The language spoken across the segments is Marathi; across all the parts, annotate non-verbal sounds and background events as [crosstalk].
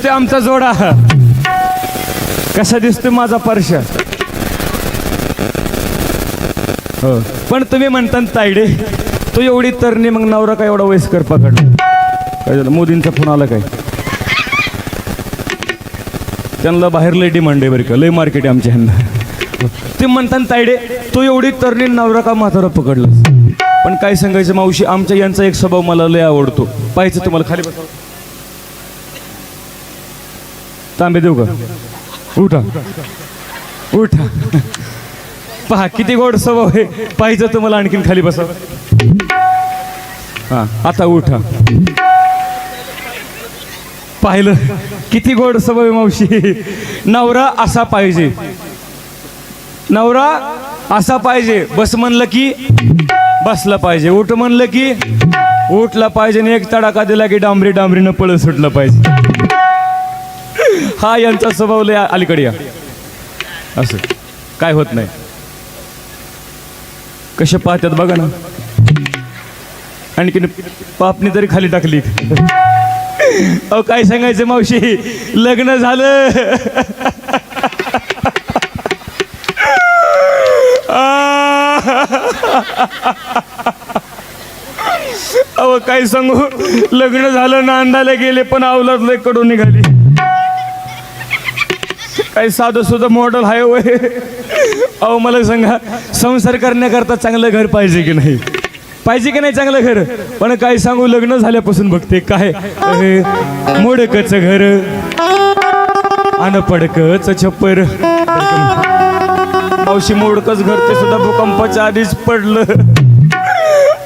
दिसतोय आमचा जोडा. कसा दिसतोय माझा परशा? हो. पण तुम्ही म्हणता तायडे तू एवढी तरणी मग नवरा काय एवढा वयस्कर पकडला काय झालं? मोदींचा फोन आला काय? त्यांना बाहेर लय डिमांड आहे बरं का. लय मार्केट आहे आमच्या ह्यांना. ते म्हणतात तायडे तू एवढी तरणी नवरा का म्हातारा पकडलास? पण काय सांगायचं मावशी आमच्या यांचा एक स्वभाव मला लय आवडतो. पाहायचं तुम्हाला. खाली बसा. तांबे देऊ का उठा उठा पहा किती गोड स्वभाव आहे. पाहिजे तुम्हाला आणखीन खाली बसा. हा आता उठा. पाहिलं? किती गोड स्वभाव आहे मावशी. नवरा असा पाहिजे. नवरा असा पाहिजे. बस म्हणलं की बसला पाहिजे. उठ म्हणलं की उठला पाहिजे आणि एक तडाखा दिला की डांबरी डांबरीनं पळ सुटलं पाहिजे. हा यांचा स्वभाव लय अलीकडे या. असं. काय होत नाही. कसे पाहतात बघा ना. आणखीन पापणी तरी खाली टाकली. अहो काय सांगायचं मावशी? लग्न झालं. अहो काय सांगू? लग्न झालं नांदायला गेले पण अवलाद लयकडून निघाली. काही साधं सुद्धा मॉडेल आहे वय. अहो मला सांगा संसार करण्याकरता चांगलं घर पाहिजे की नाही? पाहिजे की नाही चांगलं घर? पण काय सांगू लग्न झाल्यापासून बघते काय. मोडकच घर. अनपडकच छप्पर. मावशी मोडकच घर ते सुद्धा भूकंपाच्या आधीच पडलं.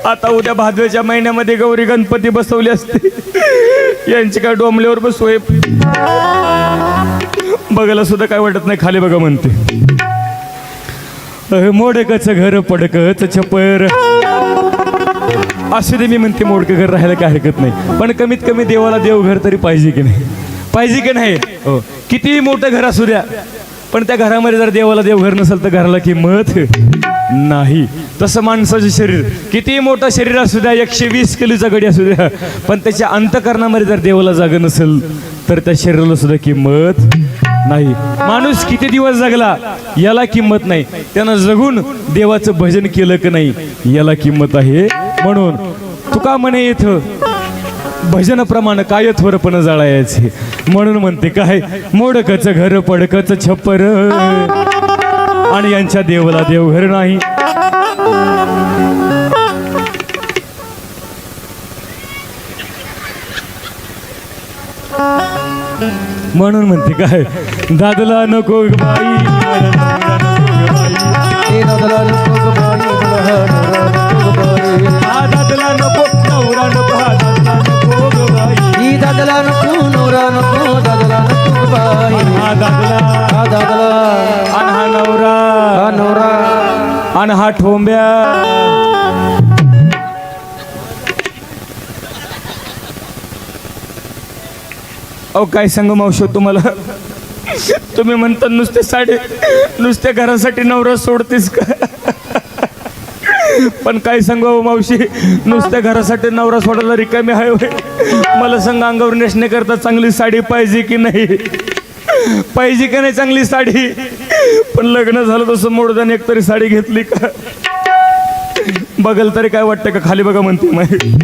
आता उद्या भादव्याच्या महिन्यामध्ये गौरी गणपती बसवले असते. यांची काय डोंबल्यावर बसू बघायला सुद्धा काय वाटत नाही खाली बघा म्हणते. मोडकच घर पडकच छपर. असू दे मी म्हणते मोडकं घर राहायला काय हरकत नाही. पण कमीत कमी देवाला देवघर तरी पाहिजे की नाही? पाहिजे की नाही? हो. कितीही मोठं घर असू द्या पण त्या घरामध्ये जर देवाला देवघर नसेल तर घराला किंमत नाही. तसं माणसाचं शरीर. कितीही मोठं शरीर असू द्या एकशे वीस किलोचा गडी असू द्या पण त्याच्या अंतकरणामध्ये जर देवाला जागा नसेल तर त्या शरीराला सुद्धा किंमत नाही. माणूस किती दिवस जगला याला किंमत नाही. त्यानं जगून देवाचं भजन केलं की नाही याला किंमत आहे. म्हणून तुका म्हणे इथं भजनप्रमाणे काय थोरपण जाळायचे? म्हणून म्हणते काय? मोडकच घर पडकच छप्पर. आणि यांच्या देवाला देवघर नाही. म्हणून म्हणते काय? दादला नको बाई. नवरा नको दादला नको नवरा नको बाई. हा दादला. आणि हा नवरा. आणि हा ठोंब्या. अहो काय सांगू मावशी तुम्हाला? तुम्ही म्हणता नुसते साडे नुसत्या घरासाठी नवरा सोडतेस का? पण काय सांगू अहो मावशी? नुसत्या घरासाठी नवरा सोडायला रिकामी आहे मला सांगा अंगावर नेसण्याकरता चांगली साडी पाहिजे की नाही? पाहिजे की नाही चांगली साडी? पण लग्न झालं तसं मोडदान एक तरी साडी घेतली का? बघल तरी काय वाटतं का? खाली बघा म्हणते माहिती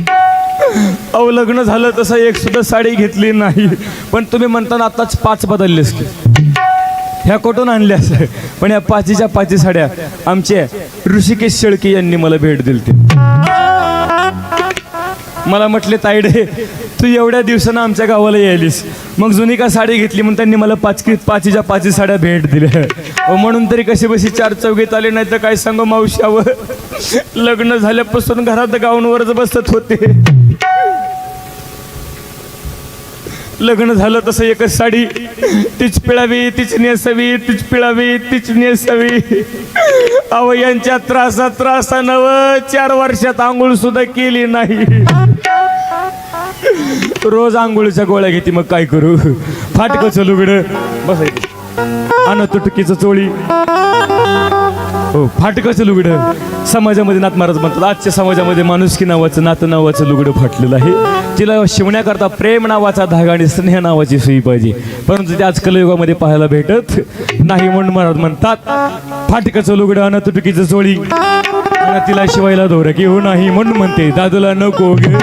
अहो लग्न झालं तसं एक सुद्धा साडी घेतली नाही. पण तुम्ही म्हणताना आताच पाच बदललेस की. ह्या कुठून असं पण या पाचीच्या पाची साड्या आमच्या ऋषिकेश शेळके यांनी मला भेट दिली मला म्हटले तायडे तू एवढ्या दिवसानं आमच्या गावाला यायलीस. मग जुनी का साडी घेतली म्हणून त्यांनी मला पाच पाचीच्या पाची साड्या भेट दिल्या. अहो, म्हणून तरी कशी बशी चार चौघीत आले नाही तर काय सांगू मावशावं लग्न झाल्यापासून घरात गाऊनवरच बसत होते. लग्न झालं तसं एकच साडी. तीच पिळावी तीच नेसावी तीच पिळावी तीच नेसावी. अव यांच्या त्रासा त्रासानव चार वर्षात आंघोळ सुद्धा केली नाही. रोज आंघोळीच्या गोळ्या घेते मग काय करू? फाटकच लुगड बसायचं अन तुटकीचं चोळी. हो फाटकाचं लुगडं? समाजामध्ये नाथ महाराज म्हणतात आजच्या समाजामध्ये माणुसकी नावाचं नातं नावाचं लुगडं फाटलेलं आहे. तिला शिवण्याकरता प्रेम नावाचा धागा आणि स्नेह नावाची सुई पाहिजे. परंतु ते आज कलयुगामध्ये पाहायला भेटत नाही म्हणून महाराज म्हणतात फाटकाचं लुगडं अन तुटकीचं चोळी तिला शिवायला दोर की हो नाही म्हणून म्हणते दादूला नको गे.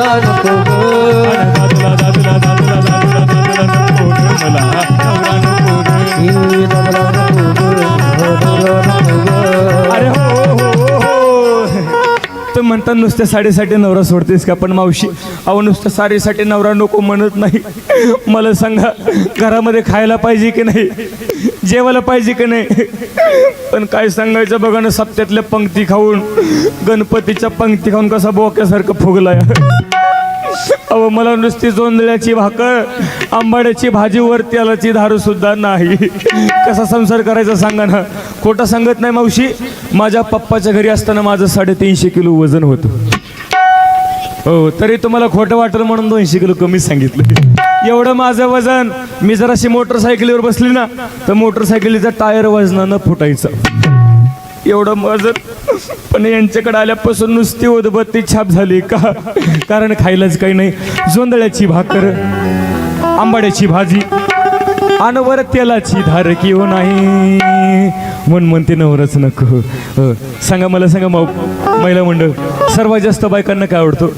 हा नवरा तर म्हणतात नुसत्या साडीसाठी नवरा सोडतेस का? पण मावशी अहो नुसत्या साडीसाठी नवरा नको म्हणत नाही. मला सांगा घरामध्ये खायला पाहिजे की नाही? जेवायला पाहिजे की नाही? पण काय सांगायचं बघा ना सप्त्यातल्या पंक्ती खाऊन गणपतीच्या पंक्ती खाऊन कसा बोक्यासारखं फुगलाय. अहो मला नुसती जोंधळ्याची भाकर आंबाड्याची भाजी वर तेलाची धारू सुद्धा नाही. कसा संसार करायचा सांगा ना. खोटं सांगत नाही मावशी. माझ्या पप्पाच्या घरी असताना माझं साडेतीनशे किलो वजन होतं. हो तरी तुम्हाला खोटं वाटलं म्हणून दोनशे किलो कमी सांगितलं. एवढं माझं वजन. मी जराशी मोटरसायकलीवर बसली ना तर मोटरसायकलीचा टायर वजनानं फुटायचं. एवढं वजन पण यांच्याकडे आल्यापासून नुसती उदबत्ती छाप झाली का? कारण खायलाच काही नाही. जोंधळ्याची भाकर आंबाड्याची भाजी आणि वर तेलाची धार की हो नाही. म्हण म्हणते नवरच नको. सांगा मला सांगा माऊ महिला मंडळ सर्वात जास्त बायकांना काय आवडतं?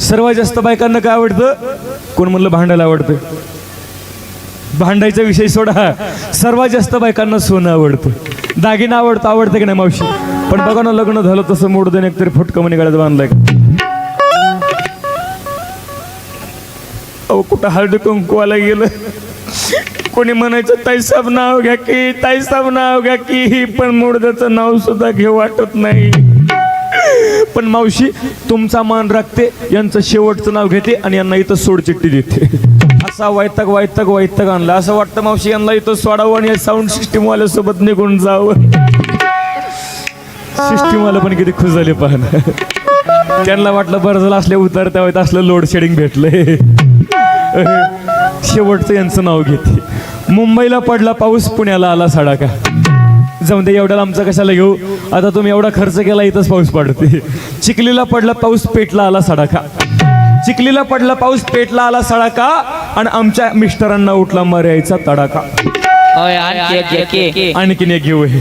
सर्वात जास्त बायकांना काय आवडतं? कोण म्हणलं भांडायला आवडतं? भांडायचा विषय सोडा. सर्वात जास्त बायकांना सोनं आवडतं. दागिना आवडतं आवडतं की नाही मावशी? पण बघा ना लग्न झालं तसं मोड देणे तरी फुटकं म्हणे गाड्यात बांधलाय. अहो कुठं हळदी कुंकवाला गेलं? कोणी म्हणायचं ताईसाब नाव घ्या की ताईसाब नाव घ्या की. ही पण मुडद्याचं नाव सुद्धा घेऊ वाटत नाही. पण मावशी तुमचा मान राखते यांचं शेवटचं नाव घेते आणि यांना इथं सोडचिट्टी देते. असा वैतक वैतक वैतक आणला. असं वाटतं मावशी यांना इथं सोडावं आणि साऊंड सिस्टीम वाल्यासोबत निघून जावं. सिस्टीम वाला पण किती खुश झाले पाहणं त्यांना वाटलं बरं झालं असले उतरत्या वेळेत असलं लोड शेडिंग भेटलंय. शेवटचं यांचं नाव घेते. मुंबईला पडला पाऊस पुण्याला आला सडाका. जाऊन दे एवढ्याला आमचा कशाला घेऊ? आता तुम्ही एवढा खर्च केला इथंच पाऊस पडते. चिखलीला पडला पाऊस पेटला आला सडाका. चिखलीला पडला पाऊस पेटला आला सडाका. आणि आमच्या मिस्टरांना उठला मर्यायचा घे. आणखीन एक घेऊ हे.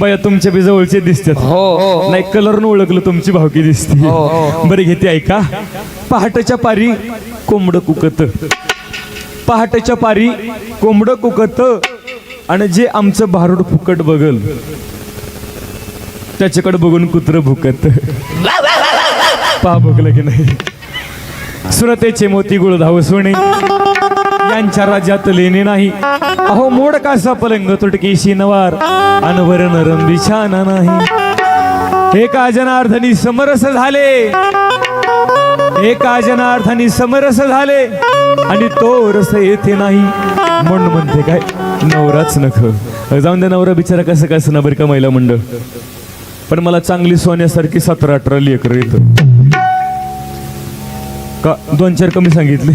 बया तुमच्या बी जवळचे दिसतात. हो हो नाही कलरनं ओळखलं तुमची भावकी दिसते. हो. बरे घेते ऐका. पहाटेच्या पारी कोंबड कुकत. पहाटेच्या पारी कोंबड कुकत. आणि जे आमचं भारूड फुकट बघल त्याच्याकडे बघून कुत्र भुकत. पहा बघलं की नाही. सुरतेचे मोती गुळ धाव यांच्या राज्यात लेणे नाही. अहो मोड कासा पलंग तुटकीशी नवार अनवरण नरम नाही. एका जनार्दनी समरस झाले. एका जनार्दनी समरस झाले. आणि तो रस येथे नाही. म्हणून म्हणते काय नवराच नख. जाऊन दे नवरा बिचारा कसं कसं ना बरं का महिला मंडळ. पण मला चांगली सोन्यासारखी सतरा अठरा लेकर येतं. का? दोन चार कमी सांगितले.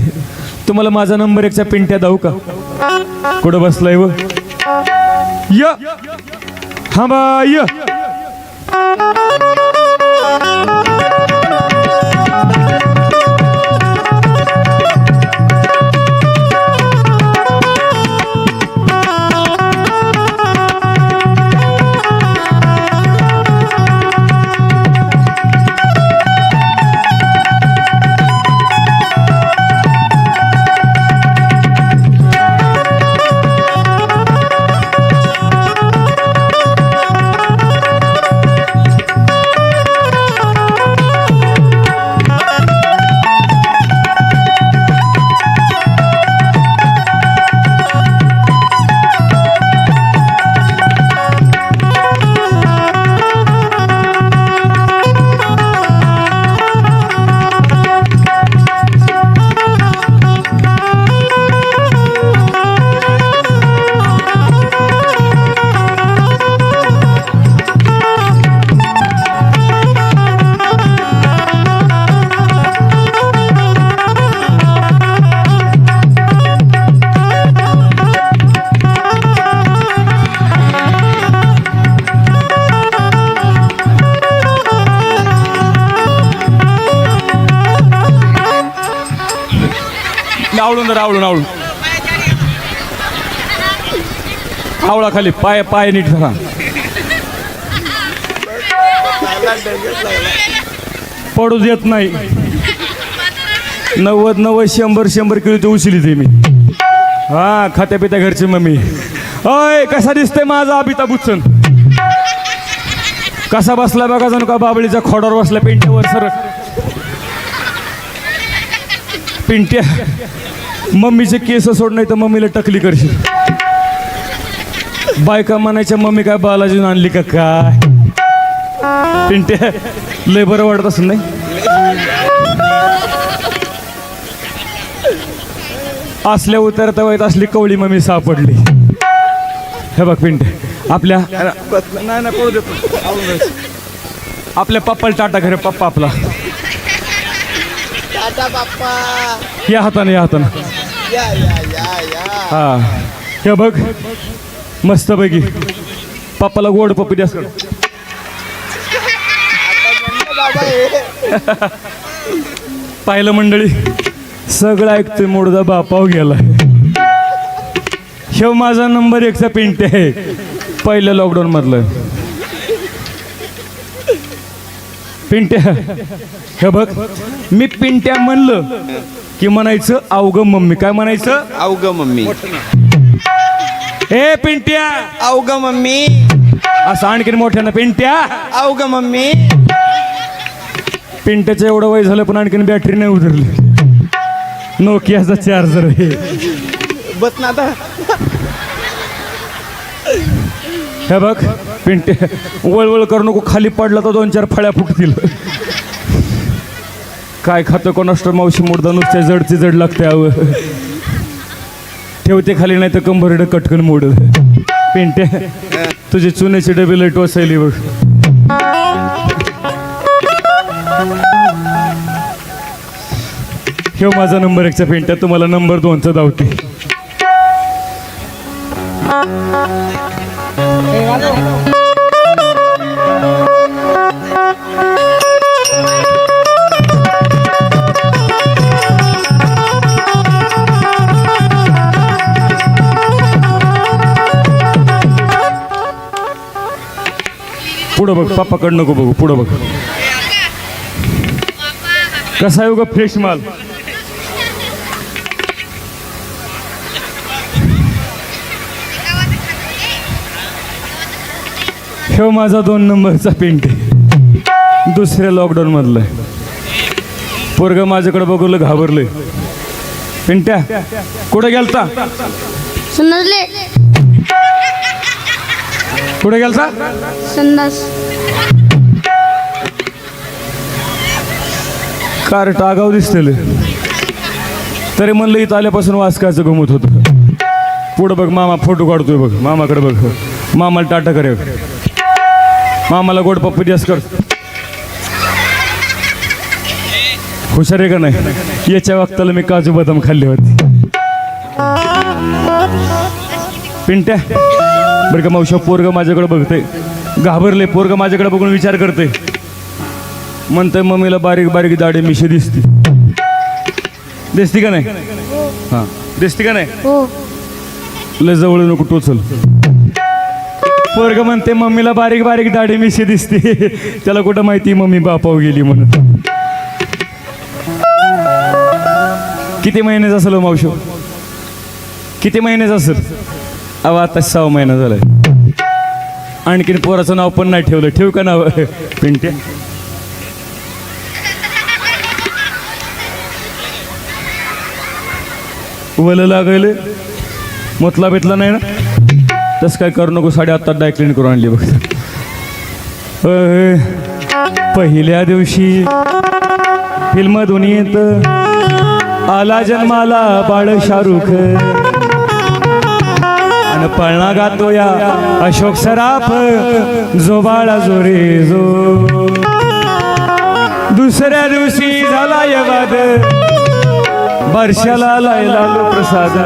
तुम्हाला माझा नंबर एकच्या पिंट्या दाऊ का? कुठं बसलाय व? य! हा बा य! आवळा पाय पाय नीट धरा. पडू देत नाही. नव्वद नव्वद शंभर शंभर किलोची उचली ते मी. हा खात्या पित्या घरची मम्मी. अय कसा दिसतंय माझा अभिता बुच्चन? कसा बसला बघा जाणू का बाबळीच्या खोडावर बसला पिंट्यावर सर पिंट्या मम्मीचे केस सोड नाही तर मम्मीला टकली करशील. बायका म्हणायच्या मम्मी काय बालाजीन आणली का काय? पिंट्या लय बरं वाटत असं नाही? असल्या उतरता वयात असली कवळी मम्मी सापडली. हे बघ पिंटे आपल्या नाही नाही पळू दे. आपल्या पप्पाला टाटा घरे पप्पा आपला. या हाताने या हाताने. हा. हे बघ. मस्त पैकी पप्पाला गोड पप्पी द्या. [laughs] पाहिलं मंडळी सगळं ऐकतोय मोडदा बापाव गेला शेव माझा नंबर एकचा पिंटे आहे. पहिल्या लॉकडाऊन मधलं. पिंट्या हे बघ मी पिंट्या म्हणलं की म्हणायचं अवघ मम्मी. काय म्हणायचं? अवघ मम्मी. ए पिंट्या. अवघ मम्मी. असं आणखीन मोठ्यानं पिंट्या. अवघ मम्मी. पिंट्याचं एवढं वय झालं पण आणखीन बॅटरी नाही उतरली. नोकियाचा चार्जर आहे. बस ना आता. हे बघ पिंटे वळवळ करू नको खाली पडला तर दोन चार फळ्या फुटतील. काय खातं कोणाष्ट मावशी मुडदा नुसत्या जडचे जड लागते अव ठेवते खाली नाही तर कंबरडं कटकन मोड. पिंटे. तुझे चुन्याचे डबे लट टोसायली बघ. हे माझा नंबर एकचा पेंट्या तुम्हाला नंबर दोनचा धावते. पुढं बघ पप्पाकडं नको बघू पुढं बघ. कसा आहे ग फ्रेश माल? हे माझा दोन नंबरचा पेंट. आहे दुसऱ्या लॉकडाऊन मधलं. पोरग माझ्याकडे बघून घाबरलंय. पिंट्या कुठे गेलता? समजले कुठे गेलता संडास. कार टागाव दिसतेले. तरी म्हणलं इथं आल्यापासून वाचकायचं गमत होतं. पुढं बघ मामा फोटो काढतोय बघ. मामाकडे बघ. मामाला टाटा करे मामाला गोड पप्पी द्यास कर. हुशार आहे का नाही? याच्या वक्ताला मी काजू बदाम खाल्ली होती. पिंट्या. बरं का मावशा पोरग माझ्याकडे बघतंय. घाबरले पोरग माझ्याकडे बघून विचार करते म्हणतंय मम्मीला बारीक बारीक दाढी मिशी दिसते. दिसती का नाही? हां. दिसती का नाही? हो. लय जवळ नको टोचल. पोरग म्हणते मम्मीला बारीक बारीक दाढी मिशी दिसते. [laughs] त्याला कुठं माहिती मम्मी बापाव गेली म्हणून? किती महिन्याचं असेल हो मावशो? किती महिन्याचं असेल? अहो आता सहा महिना झालाय. आणखीन पोराचं नाव पण नाही ठेवलं. ठेव का नाव? पिंट्या वलं लागले. मतला भेटला नाही ना? तसं काय करू नको साडे आत्ता डायक्लिन करून आणली बघ. पहिल्या दिवशी फिल्म दुनियेत आला जन्माला बाळ शाहरुख. आणि पळणा गातोया. अशोक सराफ जो बाळा जो. रे जो दुसऱ्या दिवशी झाला यवाद. वाद वर्षाला लायला लालू प्रसाद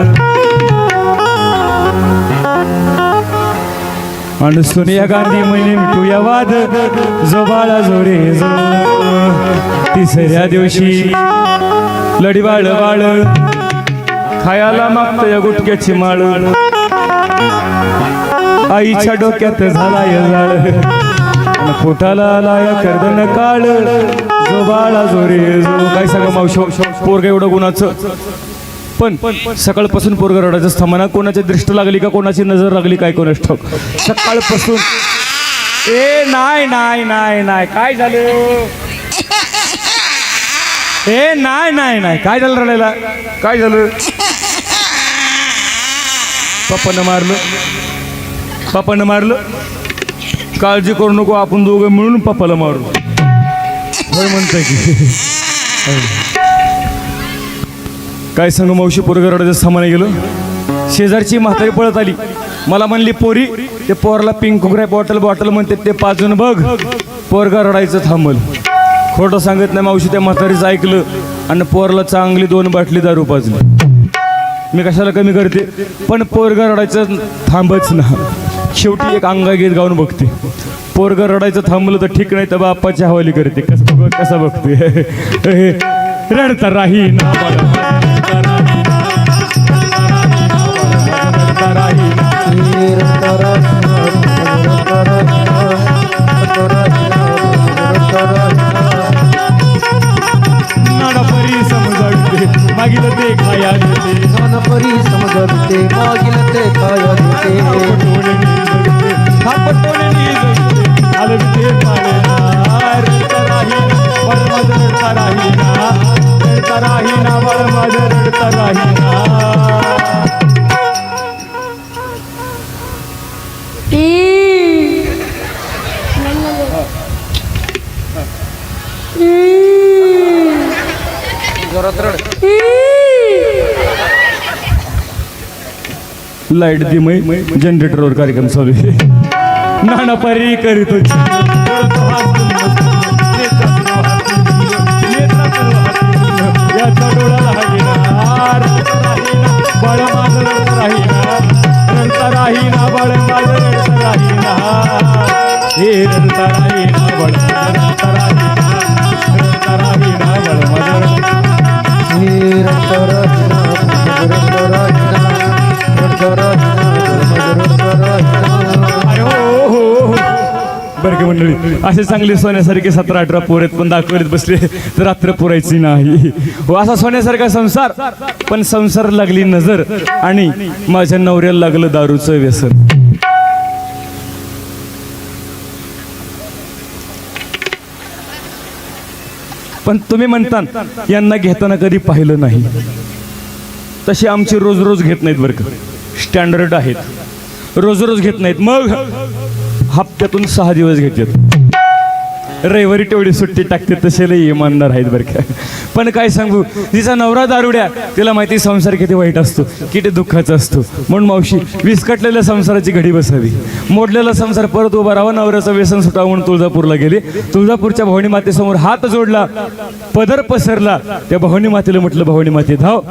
आणि सोनिया गांधी म्हणे मिटू यवाद वाद जो बाळा जो. रे जो तिसऱ्या दिवशी लढी बाळ बाळ खायला मागतं या गुटक्याची माळ. आईच्या डोक्यात जाळ. अन पोटाला आला या कर्दन काळ. जो बाळा जोरे जो काय सांगा मावशी? पोरग एवढं गुणाचं. पण सकाळपासून पोरग रडायचं. थांबना कोणाची दृष्ट लागली का कोणाची नजर लागली काय कोणाच ठाऊक? सकाळपासून ए नाही नाही नाही नाही. काय झालं? ए नाही नाही नाही. काय झालं रडायला? काय झालं? पप्पानं मारलं. पप्पानं मारलं. काळजी करू नको आपण दोघं मिळून पप्पाला मारू. होय म्हणताय की. काय सांग मावशी पोरग रडायचं सामाने गेलं. शेजारची म्हातारी पळत आली. मला म्हणली पोरी ते पोरला पिंक कुकऱ्या बॉटल बॉटल म्हणते ते पाजून बघ. पोरगा रडायचं थांबल. खोटं सांगत नाही मावशी त्या म्हातारीचं ऐकलं. आणि पोरला चांगली दोन बाटली दारू पाजली. मी कशाला कमी करते? पण पोरगा रडायचं थांबच ना. शेवटी एक अंगा गीत गाऊन बघते. पोरगा रडायचं थांबलं तर ठीक नाही तर बाप्पाची हवाली करते. कसं बघ कसं बघते? [laughs] रडता राही ना मागील ते खाया देते परी समजते मागील ते काय देते थापटोने जगते हलवते रडता रडता रडता रडता राही लाइट दी मै जनरेटरवर कार्यक्रम चालू आहे. नाना परी करीत होती असे चांगले सोन्यासारखे सतरा अठरा पोर आहेत पण दाखवत बसले तर रात्र पुरायची नाही. हो असा सोन्यासारखा संसार. पण संसार लागली नजर आणि माझ्या नवऱ्याला लागलं दारूचं व्यसन. पण तुम्ही म्हणता यांना घेताना कधी पाहिलं नाही. तसे आमचे रोज रोज घेत नाहीत बरं का. स्टँडर्ड आहेत. रोज रोज घेत नाहीत. मग हप्त्यातून सहा दिवस घेतात. रविवारी तेवढी सुट्टी टाकते तसे लई इमानदार आहेत बरं का. पण काय सांगू तिचा नवरा दारुड्या तिला माहिती संसार किती वाईट असतो किती दुःखाचा असतो. म्हणून मावशी विस्कटलेल्या संसाराची घडी बसावी. मोडलेला संसार परत उभा राहावा नवऱ्याचं व्यसन सुटावं म्हणून तुळजापूरला गेली. तुळजापूरच्या भवानी मातेसमोर हात जोडला पदर पसरला. त्या भवानी मातेला म्हटलं भवानी माते धाव.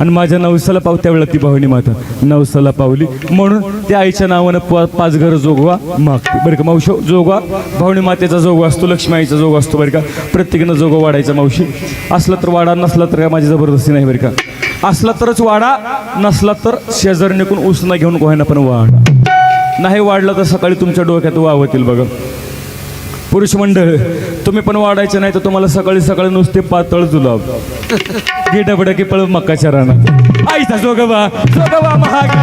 आणि माझ्या नवसाला पाव त्यावेळेला ती भवानी माता नवसाला पावली. म्हणून त्या आईच्या नावानं प- पाच घर जोगवा मागते. बरं का मावशी जोगवा. भवानी मातेचा जोगवा असतो लक्ष्मी आईचा जोग असतो बरं का प्रत्येकानं जोगवा वाढायचा मावशी असला तर वाडा नसला तर काय माझी जबरदस्ती नाही बरं का असला तरच वाडा नसला तर शेजारणीकडून उसना घेऊन गोह्यांना पण वाढा नाही वाढला तर सकाळी तुमच्या डोक्यात वावतील बघा पुरुष मंडळ तुम्ही पण वाढायचं नाही तर तुम्हाला सकाळी सकाळी नुसते पातळ जुलाब गेटबड की पळ मक्काच्या रानात आईचा जोगवा जोगवा महाग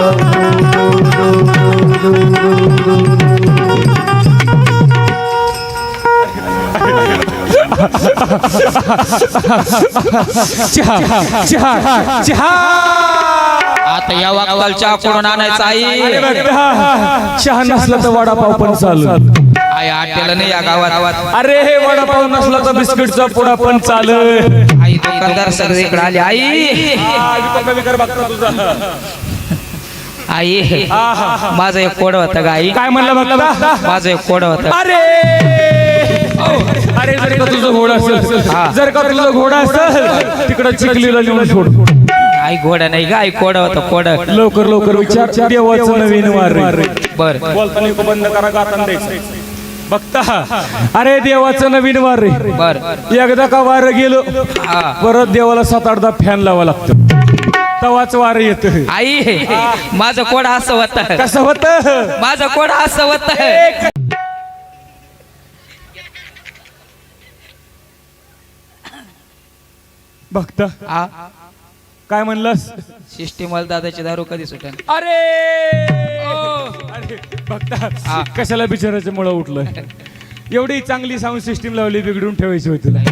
चहा चहा चहा आता या वाकाल चहा कोण आणायचा आई. चहा नसला तर वडापाव पण चालू. आई आटेला नाही या गावात. अरे हे वडापाव नसला तर बिस्किटचा पुडा पण चाल. आई दुकानदार सगळे इकडे आले. आई! कमी कर बघता तुझा. आई. माझं एक कोड होतं का आई. काय म्हणलं बघता? माझं एक कोड होतं. अरे! अरे जर का तुझं घोडा असेल. जर का तुझं घोडा असेल तिकडं चिखलीला नेऊन सोड. आई घोडा नाही का आई कोड होतं कोड. लवकर लवकर विचार. देवाचं नवीन वार. रे. बर. बोलताना नको बंद करा गाताना द्यायचं. बघता? अरे देवाचं नवीन वार. रे बर. एकदा का वार गेलो हा. परत देवाला सात आठदा फॅन लावा लागतं. तवाच वार येत. आई माझं कोड असं होतं. कसं होत? माझं कोड असं होतं. बघता हा काय म्हणलंस? सिस्टीम दादाची दारू कधी सुटेल? अरे! अरे बघता कशाला बिचाराचं मुळं उठलं? एवढी चांगली साऊंड सिस्टीम लावली बिघडून ठेवायची होती तुला.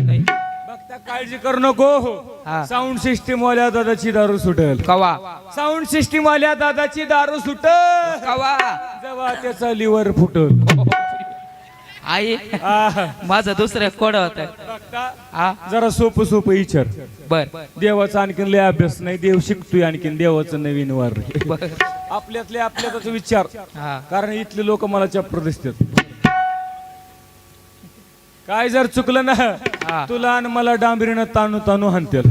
काळजी करू नको. हा. साऊंड सिस्टीम वाल्या दादाची दारू सुटेल. कवा? साऊंड सिस्टीम वाल्या दादाची दारू सुटल. कवा? जेव्हा त्याचा लिव्हर फुटल. आई आह, माझं दुसरं कोड होतं. बघता हा जरा सोपं सोपं विचार. बर. देवाचा आणखीन लय अभ्यास नाही देव शिकतोय आणखीन देवाचं नवीन वार. बर. आपल्यातले आपल्यातच विचार. हा. कारण इथले लोक मला चप्र दिसतात. काय जर चुकलं ना. तुला आणि मला डांबरीनं ताणू ताणू हाणतील.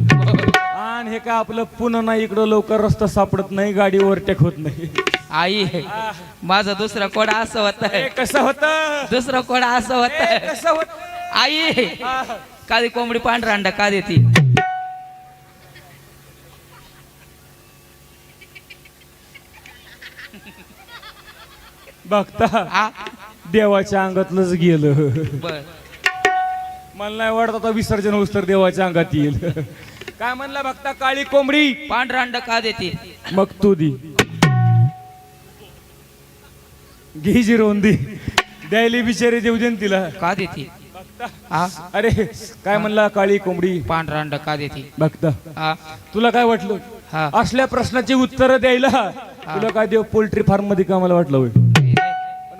आणि हे काय आपलं पुन्हा नाही इकडं लवकर रस्ता सापडत नाही गाडी ओव्हरटेक होत नाही. आई माझं दुसरं कोड असं होतं कसं होत? दुसरं कोड असं होतं कसं होत? आई कादी कोंबडी पांढरा अंडा का देती? बघता देवाच्या अंगातलंच गेलं. बर. मला नाही वाटत आता विसर्जन होस तर देवाच्या अंगात येईल. काय म्हणला बघता काळी कोंबडी पांढरा अंडा का देती? मग तू दी. घे जिरवून दी. द्यायली बिचारी देऊ दे न तिला. का देती? हा? अरे काय म्हणला? काळी कोंबडी. पांढरा अंडा का देती? बघता हा? तुला काय वाटलं? हा. असल्या प्रश्नाची उत्तर द्यायला. तुला काय देव पोल्ट्री फार्ममध्ये कामाला वाटलं होय? पण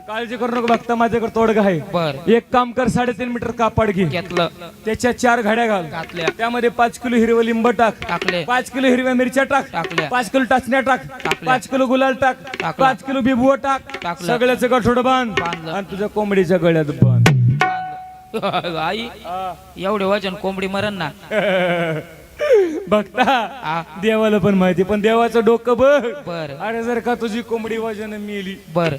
काळजी करू नको बघता माझ्याकडे तोडगा आहे. एक काम कर साडेतीन मीटर कापड घे. घेतलं. त्याच्या चार घड्या घाल. घातल्या. त्यामध्ये पाच किलो हिरवं लिंब टाक. टाकले. पाच किलो हिरव्या मिरच्या टाक. टाकल्या. पाच किलो टाचण्या टाक. पाच किलो गुलाल टाक. टाकलं. पाच किलो बिबुव टाक. टाकलं. सगळ्याचं गठोड बांध. बांधलं. आणि तुझ्या कोंबडीच्या गळ्यात बांध. [laughs] आई एवढे वजन कोंबडी मरण ना. [laughs] बघता देवाला पण माहिती पण देवाचं डोकं बघ. बर. अरे जर का तुझी कोंबडी वजन मेली. बर.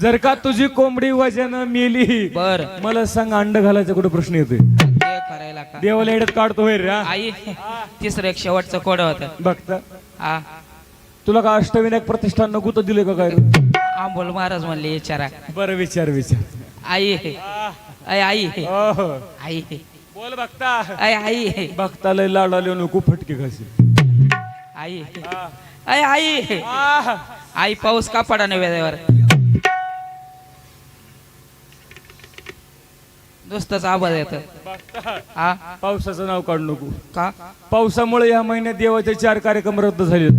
जर का तुझी कोंबडी वजन मेली बर. मला सांग अंड घालायचा कुठं प्रश्न येतोय? ते करायला का? देवाला हेडत काढतो होय रे हा? आई तिसरं एक शेवटचं कोड होतं. बघता हा. तुला का अष्टविनायक प्रतिष्ठान नको तर दिले का काय? रे? आंबोल महाराज म्हणले विचारा. बरं विचार विचार. आई. आई आई. ओहो. आई. बोल बघता. आई आई. बघता लय लाडाले नको फटके घासी आई. आई. आई. आई पाऊस का पडा नाही नुसतंच आवाज येत हा पावसाचं नाव काढू नको. का? पावसामुळे या महिन्यात देवाचे चार कार्यक्रम रद्द झाले [laughs]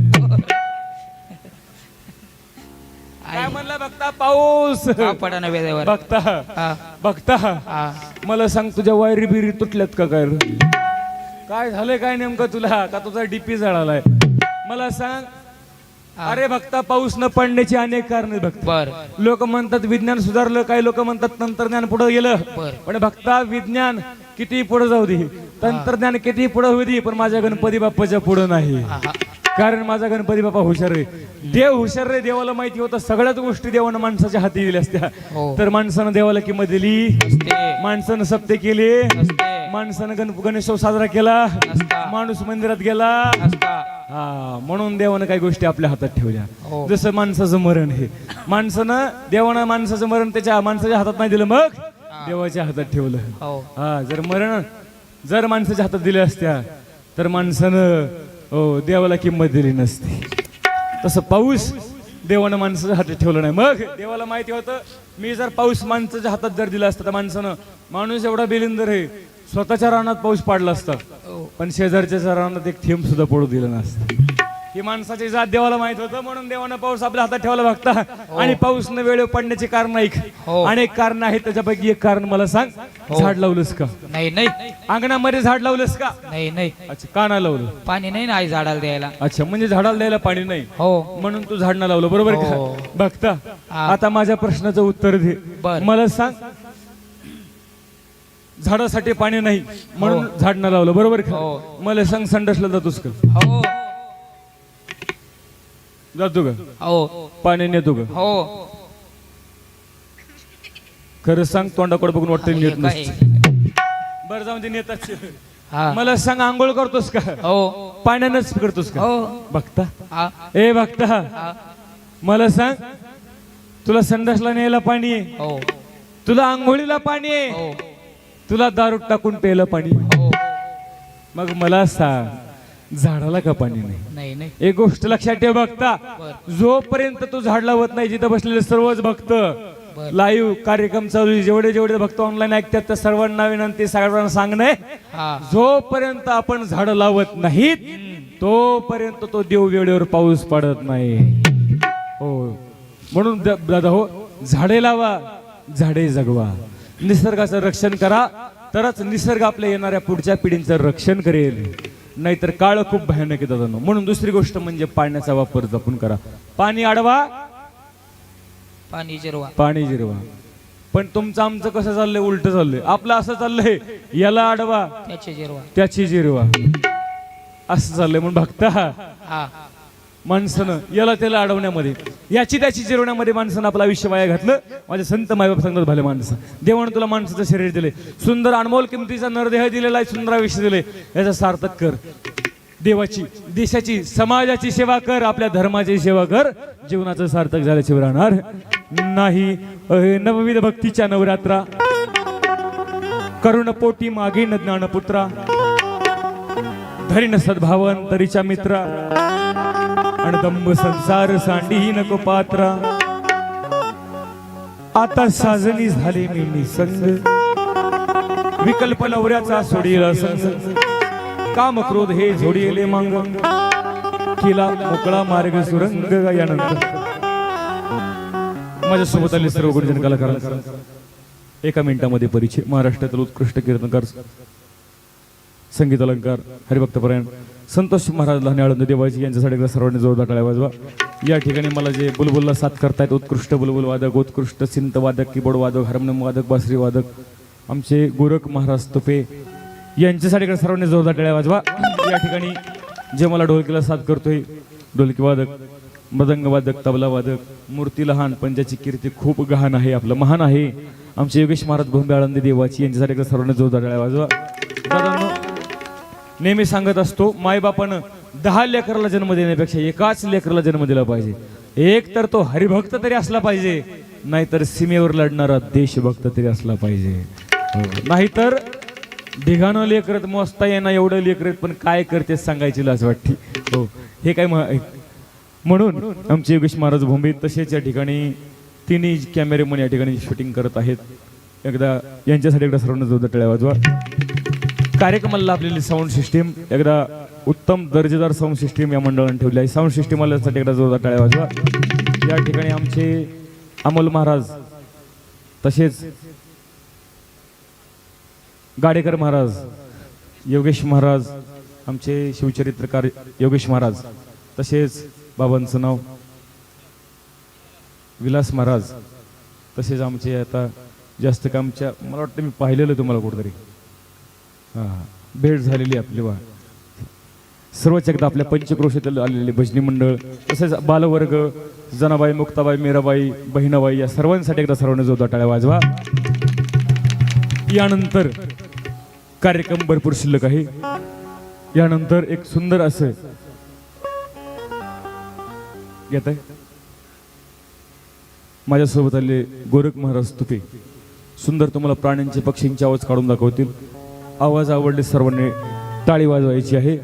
काय म्हणला बघता? पाऊस. पडा नाही वेळेवर. बघता. बघता. मला सांग तुझ्या वायरी बिरी तुटल्यात का काय? काय झालंय काय नेमकं तुला? का तुझा डीपी जळालाय मला सांग अरे बघता पाऊस न पडण्याची अनेक कारणे बर. लोक म्हणतात विज्ञान सुधारलं काही लोक म्हणतात तंत्रज्ञान पुढे गेलं. पण बघता विज्ञान किती पुढे जाऊ दे. तंत्रज्ञान किती पुढे होऊ दे पण माझ्या गणपती बाप्पाच्या पुढे नाही. कारण माझा गणपती बाप्पा हुशार आहे. देव हुशार रे देवाला माहिती होतं सगळ्याच गोष्टी देवानं माणसाच्या हाती दिल्या असत्या. हो. तर माणसानं देवाला किंमत दिली. माणसानं सप्ते केले. माणसानं गण गणेशोत्सव साजरा केला. माणूस मंदिरात गेला. हा म्हणून देवानं काही गोष्टी आपल्या हातात ठेवल्या. हो. जसं माणसाचं मरण हे. माणसानं देवानं माणसाचं मरण त्याच्या माणसाच्या हातात नाही दिलं मग देवाच्या हातात ठेवलं. हो. हा जर मरण जर माणसाच्या हातात दिल्या असत्या तर माणसानं हो देवाला किंमत दिली नसती. तसं पाऊस देवानं माणसाच्या हातात ठेवलं नाही. मग देवाला माहिती होतं मी जर पाऊस माणसाच्या हातात जर दिला असता तर माणसानं माणूस एवढा बेलिंदर आहे स्वतःच्या रानात पाऊस पाडला असता. हो. पण शेजारच्या रानात एक थेंब सुद्धा पडू दिलं नसतं. ही माणसाची जात देवाला माहीत होतं म्हणून देवानं पाऊस आपल्या हातात ठेवला बघता आणि पाऊस न वेळेवर पडण्याचे कारण ऐक हो. अनेक कारण आहेत त्याच्यापैकी एक कारण मला सांग. झाड लावलंस का? नाही नाही. अंगणामध्ये झाड लावलंस का? नाही नाही. अच्छा का नाही लावलं? पाणी नाही ना आई झाडाला द्यायला. अच्छा म्हणजे झाडाला द्यायला पाणी नाही. हो. म्हणून तू झाड नाही लावलं बरोबर हो. का बघता हा. आता माझ्या प्रश्नाचं उत्तर दे. मला सांग. झाडासाठी पाणी नाही म्हणून झाड न लावलं बरोबर का? हो. मला सांग संडासला जातोस का? हो. जातो हो. पाणी नेतो का? हो. खरं सांग तोंडाकडे बघून वाटतं नेत? नसतं बरं जाऊन ते नेताच हा. मला सांग आंघोळ करतोस का? हो. पाण्यानंच करतोस का? हो. बघता हा. ए बघता हा. मला सांग तुला संडासला न्यायला पाणी आहे. हो. तुला आंघोळीला पाणी आहे. हो. तुला दारू टाकून प्यायला पाणी आहे. हो. मग मला सांग झाडाला का पाणी नाही? नाही नाही. एक गोष्ट लक्षात ठेव बघता. जोपर्यंत तू झाड लावत नाही जिथं बसलेले सर्वच भक्त. लाईव्ह कार्यक्रम चालू आहे. जेवढे जेवढे भक्त ऑनलाईन ऐकतात त्या सर्वांना विनंती सगळ्यांना सांगणे जोपर्यंत आपण झाड लावत नाहीत तोपर्यंत तो देव वेळेवर पाऊस पडत नाही. हो. म्हणून दादा हो झाडे लावा झाडे जगवा. निसर्गाचं रक्षण करा तरच निसर्ग आपल्या येणाऱ्या पुढच्या पिढींचं रक्षण करेल. नाहीतर काळ खूप भयानक दादा म्हणून दुसरी गोष्ट म्हणजे पाण्याचा वापर जपून करा. पाणी अडवा. पाणी जिरवा. पाणी जिरवा. पण तुमचं आमचं कसं चाललंय? उलट चाललंय. आपलं असं चाललंय. याला अडवा. त्याचे जिरवा. त्याची जिरवा. असं चाललंय म्हणून बघता हा. माणसानं याला त्याला अडवण्यामध्ये. याची त्याची जिरवण्यामध्ये माणसानं आपलं आयुष्य वाया घातलं. माझे संत मायबाप सांगत भले माणसं देवानं तुला माणसाचं शरीर दिले सुंदर अनमोल किमतीचा नरदेह दिलेला आहे सुंदर आयुष्य दिले याचा सार्थक कर. देवाची देशाची समाजाची सेवा कर आपल्या धर्माची सेवा कर. जीवनाचं सार्थक झाल्याशिवाय राहणार नाही. नवविध भक्तीच्या नवरात्रा. करुण पोटी मागीन ज्ञानपुत्रा. धरीन सद्भावंतरीच्या मित्रा. आणि संसार सांडीही नको पात्रा. आता साजनी झाले मी निसंग विकल्प नवऱ्याचा सोडीला संग. काम क्रोध हे झोडीले मांग. केला मोकळा मार्ग सुरंग यानंतर. माझ्यासोबत आले सर्व गुरुजन कलाकार. एका मिनिटामध्ये परिचय. महाराष्ट्रातील उत्कृष्ट कीर्तनकार संगीत अलंकार हरिभक्तपरायण संतोष महाराज लहान आळंद देवाजी यांच्यासाठी सर्वांनी जोरदार टाळ्या वाजवा. या ठिकाणी मला जे बुलबुलला साथ करतायत उत्कृष्ट बुलबुल वादक उत्कृष्ट सिंतवादक कीबोर्ड वादक हार्मोनियम वादक बासरी वादक आमचे गोरख महाराज तुपे यांच्यासाठी सर्वांनी जोरदार टाळ्या वाजवा. या ठिकाणी जे मला ढोलकीला साथ करतोय ढोलकी वादक मृदंग वादक तबला वादक मूर्ती लहान पण ज्याची कीर्ती खूप गहाण आहे आपलं महान आहे. आमचे योगेश महाराज भोंबे आळंदी देवाची यांच्यासाठी एकदा सर्वांनी जोरदार टाळ्या वाजवा. नेहमी सांगत असतो मायबापानं दहा लेकराला जन्म देण्यापेक्षा एकाच लेकराला जन्म दिला पाहिजे. एक तर तो हरिभक्त तरी असला पाहिजे नाहीतर सीमेवर लढणारा देशभक्त तरी असला पाहिजे. हो. नाहीतर ढिगाणं लेकरत मोजता येणार एवढं लेकरत पण काय करते सांगायची लाज वाटते. हो हे काय म- म्हणून आमचे योगेश महाराज भूमी तसेच या ठिकाणी तिन्ही कॅमेरेमन या ठिकाणी शूटिंग करत आहेत. एकदा यांच्यासाठी एकदा सर्वांना जोरदार टाळ्या वाजवा. कार्यक्रमाला लाभलेली साऊंड सिस्टीम एकदा उत्तम दर्जेदार साऊंड सिस्टीम या मंडळाने ठेवली आहे. साऊंड सिस्टीम आल्यासाठी एकदा जोरदार टाळ्या वाजवा. या ठिकाणी आमचे अमोल महाराज तसेच गाडेकर महाराज योगेश महाराज आमचे शिवचरित्रकार योगेश महाराज तसेच बाबांचं नाव विलास महाराज तसेच आमचे आता जास्त कामच्या मला वाटतं मी पाहिलेलं तुम्हाला कुठेतरी. भेट झालेली आपली वा सर्वच एकदा आपल्या पंचक्रोशीतील आलेले भजनी मंडळ तसेच बालवर्ग जनाबाई मुक्ताबाई मीराबाई बहिणाबाई या सर्वांसाठी एकदा सर्वांनी जोरदार टाळ्या वाजवा. यानंतर कार्यक्रम भरपूर शिल्लक आहे. यानंतर एक सुंदर असं घेत आहे माझ्यासोबत आले गोरख महाराज तुपे. सुंदर तुम्हाला प्राण्यांचे पक्षींचे आवाज काढून दाखवतील. आवाज आवडले सर्वांनी टाळी वाजवायची आहे.